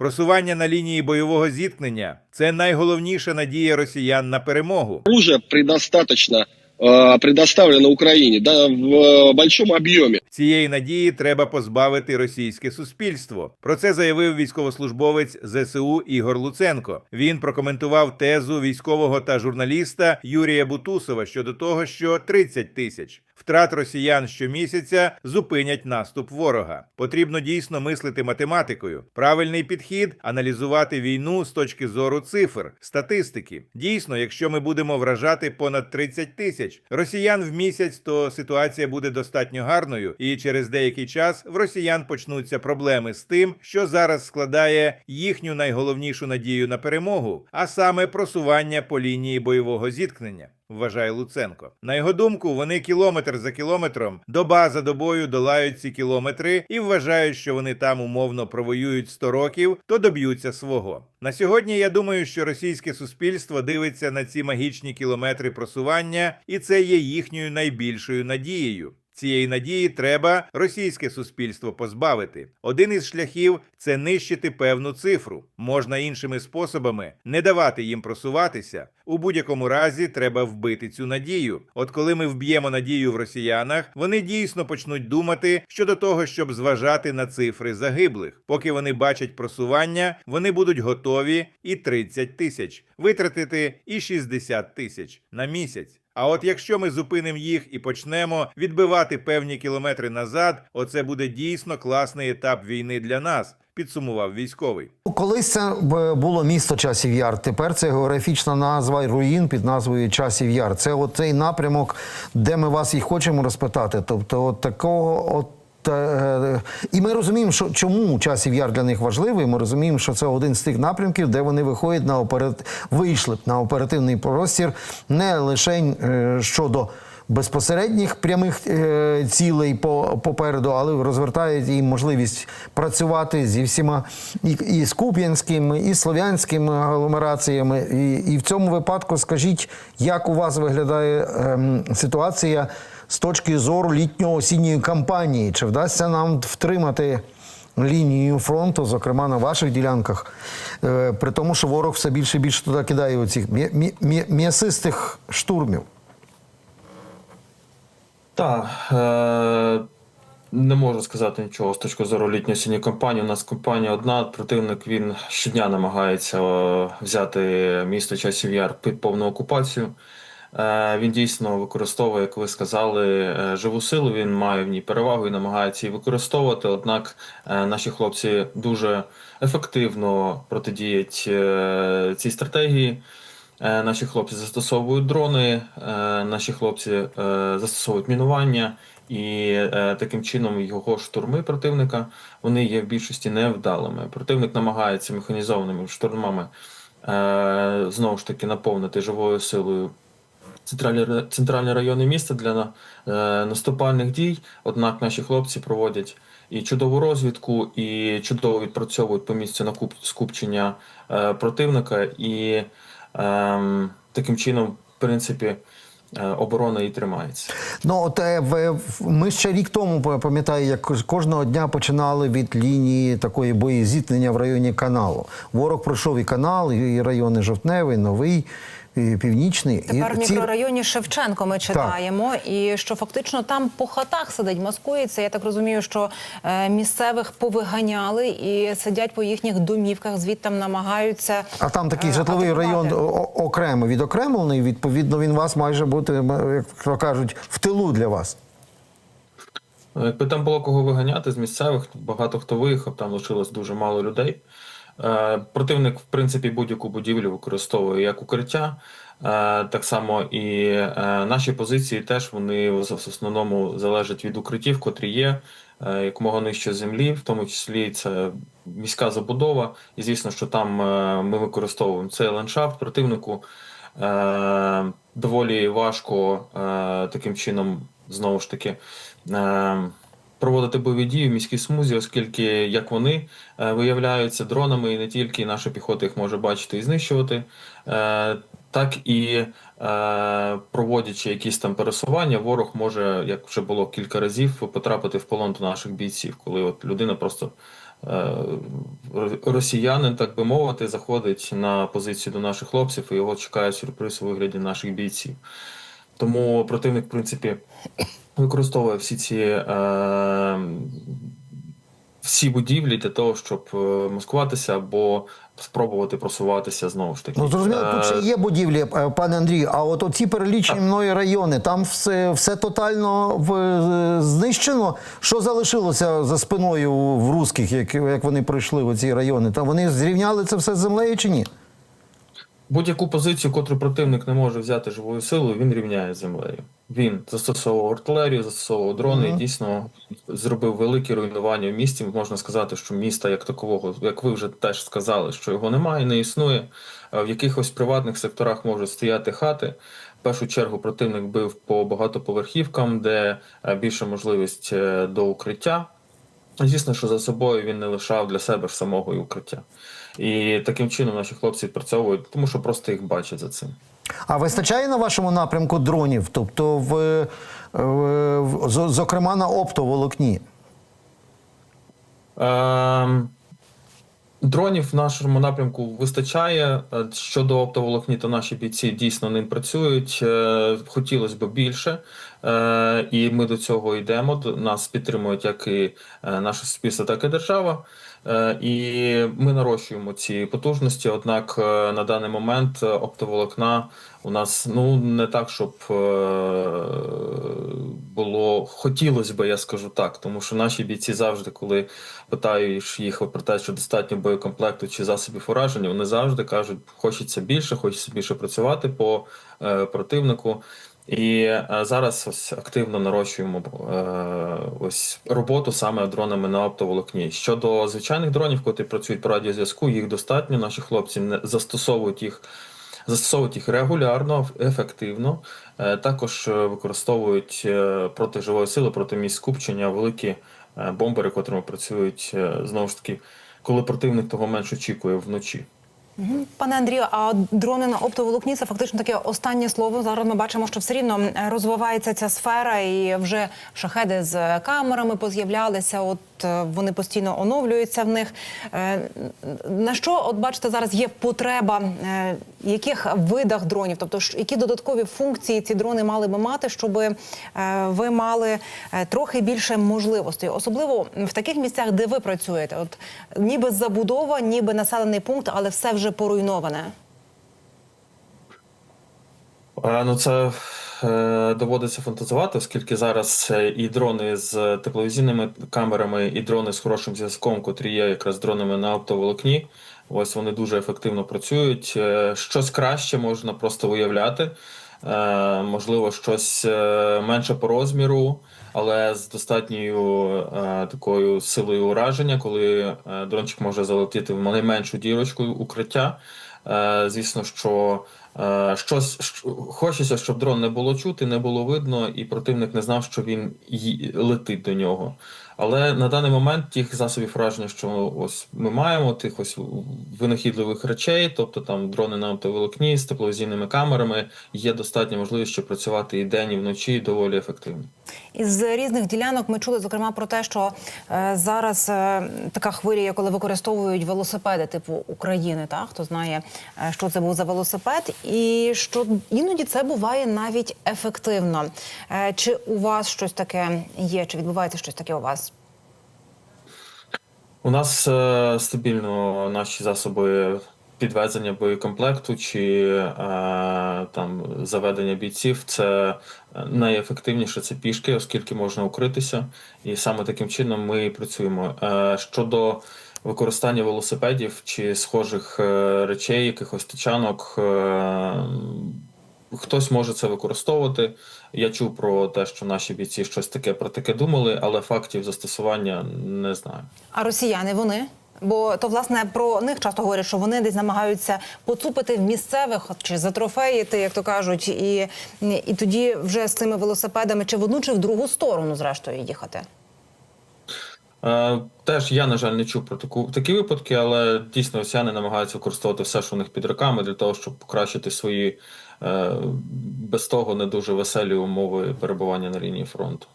Просування на лінії бойового зіткнення це найголовніша надія росіян на перемогу. Оружие предостаточно э, предоставлено Украине, да, в э, большом объеме. Цієї надії треба позбавити російське суспільство. Про це заявив військовослужбовець ЗСУ Ігор Луценко. Він прокоментував тезу військового та журналіста Юрія Бутусова щодо того, що 30 тисяч втрат росіян щомісяця зупинять наступ ворога. Потрібно дійсно мислити математикою. Правильний підхід аналізувати війну з точки зору цифр, статистики. Дійсно, якщо ми будемо вражати понад 30 тисяч росіян в місяць, то ситуація буде достатньо гарною, і через деякий час в росіян почнуться проблеми з тим, що зараз складає їхню найголовнішу надію на перемогу, а саме просування по лінії бойового зіткнення. Вважає Луценко. На його думку, вони кілометр за кілометром, доба за добою долають ці кілометри і вважають, що вони там умовно провоюють 100 років, то доб'ються свого. На сьогодні я думаю, що російське суспільство дивиться на ці магічні кілометри просування, і це є їхньою найбільшою надією. Цієї надії треба російське суспільство позбавити. Один із шляхів це нищити певну цифру. Можна іншими способами не давати їм просуватися. У будь-якому разі треба вбити цю надію. От коли ми вб'ємо надію в росіянах, вони дійсно почнуть думати щодо того, щоб зважати на цифри загиблих. Поки вони бачать просування, вони будуть готові і 30 тисяч витратити і 60 тисяч на місяць. А от якщо ми зупинимо їх і почнемо відбивати певні кілометри назад, оце буде дійсно класний етап війни для нас, підсумував військовий. Колись це б- було місто Часів Яр. Тепер це географічна назва руїн під назвою Часів Яр. Це оцей напрямок, де ми вас і хочемо розпитати. Тобто, от такого, от. Е, І ми розуміємо, що чому часів яр для них важливий. Ми розуміємо, що це один з тих напрямків, де вони виходять на операт... вийшли на оперативний простір не лише е, щодо безпосередніх прямих е, цілей по, попереду, але розвертають їм можливість працювати зі всіма і, і з Куп'янським, і слов'янськими агломераціями. І, і в цьому випадку скажіть, як у вас виглядає ем, ситуація з точки зору літньо-осінньої кампанії? Чи вдасться нам втримати? Лінію фронту, зокрема на ваших ділянках, е, при тому, що ворог все більше і більше туди кидає оцих м'я- м'я- м'я- м'ясистих штурмів. Так, е, не можу сказати нічого з точки зору літньої осінньої кампанії. У нас компанія одна. Противник він щодня намагається е, взяти місто Часів Яр під повну окупацію. Е, він дійсно використовує, як ви сказали, е, живу силу. Він має в ній перевагу і намагається її використовувати. Однак наші хлопці дуже ефективно протидіють цій стратегії. Е, Наші хлопці застосовують дрони, е, наші хлопці е, застосовують мінування, і таким чином його штурми противника вони є в більшості невдалими. Противник намагається механізованими штурмами знову ж таки наповнити живою силою центральні, райони міста для наступальних дій. Однак наші хлопці проводять і чудову розвідку, і чудово відпрацьовують по місцю накуп- скупчення противника, і таким чином, в принципі, е, оборона і тримається. Ну, от е, в- ми ще рік тому пам'ятаю, як кож- кожного дня починали від лінії такої боєзіткнення в районі каналу. Ворог пройшов і канал, і райони Жовтневий, Новий, Північний. Тепер в і ці- мікрорайоні Шевченко ми читаємо, і що фактично там по хатах сидить, маскується. Я так розумію, що е, місцевих повиганяли і сидять по їхніх домівках, звідти намагаються. А там такий е, житловий атакувати. район окремо відокремлений. Відповідно, він вас майже бути, як то кажуть, в тилу для вас. Е, Якби там було кого виганяти з місцевих, багато хто виїхав, там лишилось дуже мало людей. Е, Противник, в принципі, будь-яку будівлю використовує як укриття. Е, Так само і е, наші позиції теж вони в основному залежать від укриттів, котрі є якомога нижче землі, в тому числі це міська забудова. І звісно, що там ми використовуємо цей ландшафт противнику. Доволі важко таким чином знову ж таки проводити бойові дії в міській смузі, оскільки як вони е, виявляються дронами, і не тільки наша піхота їх може бачити і знищувати, е, так і е, проводячи якісь там пересування, ворог може, як вже було кілька разів, потрапити в полон до наших бійців, коли от людина просто росіянин, так би мовити, заходить на позицію до наших хлопців і його чекає сюрприз у вигляді наших бійців. Тому противник, в принципі, використовує всі ці е, всі будівлі для того, щоб е, маскуватися або спробувати просуватися знову ж таки. Ну зрозуміло, тут ще Е, є будівлі, е, пане Андрію. А от оці перелічені мною райони, там все, все тотально в, знищено. Що залишилося за спиною в русських, як, як вони пройшли в ці райони? Там вони зрівняли це все з землею чи ні? Будь-яку позицію, котру противник не може взяти живою силою, він рівняє з землею. Він застосовував артилерію, застосовував дрони і дійсно зробив великі руйнування в місті. Можна сказати, що міста як такового, як ви вже теж сказали, що його немає, не існує. В якихось приватних секторах можуть стояти хати. В першу чергу противник бив по багатоповерхівкам, де е, більша можливість е, до укриття. Звісно, що за собою він не лишав для себе ж самого і укриття. І таким чином наші хлопці відпрацьовують, тому що просто їх бачать за цим. А вистачає на вашому напрямку дронів? Тобто, в, е, в, зокрема, на оптоволокні? Ем, Дронів в нашому напрямку вистачає. Е, Щодо оптоволокні, то наші бійці дійсно ним працюють. Е, Хотілося б більше, Е, і ми до цього йдемо. Нас підтримують як і наше суспільство, так і держава. І ми нарощуємо ці потужності. Однак на даний момент оптоволокна у нас ну не так, щоб було хотілося б, я скажу так, тому що наші бійці завжди, коли питаєш їх про те, що достатньо боєкомплекту чи засобів ураження, вони завжди кажуть, хочеться більше, хочеться більше працювати по е, противнику. І е, зараз ось активно нарощуємо е, ось роботу саме дронами на оптоволокні. Щодо звичайних дронів, котрі працюють по радіозв'язку, їх достатньо. Наші хлопці не застосовують їх. Застосовують їх регулярно, ефективно. Е, Також е, використовують е, проти живої сили, проти місць скупчення великі бомбери, котрими працюють знову ж таки, коли противник того менш очікує вночі. Пане Андрію, а дрони на оптоволокні це фактично таке останнє слово. Зараз ми бачимо, що все рівно розвивається ця сфера, і вже шахеди з камерами поз'являлися. От е, вони постійно оновлюються в них. Е, На що, от бачите, зараз є потреба, е, яких видах дронів, тобто які додаткові функції ці дрони мали би мати, щоб ви мали трохи більше можливостей, особливо в таких місцях, де ви працюєте. От ніби забудова, ніби населений пункт, але все вже поруйноване. Ну, це доводиться фантазувати, оскільки зараз е, і дрони з тепловізійними камерами, і дрони з хорошим зв'язком, котрі є якраз дронами на оптоволокні. Ось вони дуже ефективно працюють. Е, Щось краще можна просто виявляти. Е, можливо, щось е, менше по розміру, але з достатньою е, такою силою ураження, коли е, дрончик може залетіти в найменшу дірочку укриття. Е, звісно, що е, щось хочеться, щоб дрон не було чути, не було видно, і противник не знав, що він летить до нього. Але на даний момент тих засобів враження, що ось ми маємо, тих ось винахідливих речей, тобто там дрони на оптоволокні з тепловізійними камерами, є достатньо можливість, щоб працювати і день, і вночі доволі ефективно. Із різних ділянок ми чули зокрема про те, що е, зараз е, така хвиля, коли використовують велосипеди типу України. Та хто знає, е, що це був за велосипед, і що іноді це буває навіть ефективно. Е, чи у вас щось таке є? Чи відбувається щось таке у вас? У нас е, стабільно наші засоби підвезення боєкомплекту чи е, там заведення бійців. Це найефективніше це пішки, оскільки можна укритися, і саме таким чином ми працюємо. Е, щодо використання велосипедів чи схожих е, речей, якихось тачанок. Е, Хтось може це використовувати. Я чув про те, що наші бійці щось таке про таке думали, але фактів застосування не знаю. А росіяни вони? Бо то власне про них часто говорять, що вони десь намагаються поцупити в місцевих чи затрофеїти, як то кажуть, і, і тоді вже з цими велосипедами чи в одну, чи в другу сторону, зрештою, їхати. Е, Теж я, на жаль, не чув про таку такі випадки, але дійсно росіяни намагаються використовувати все, що у них під руками, для того, щоб покращити свої е, без того не дуже веселі умови перебування на лінії фронту.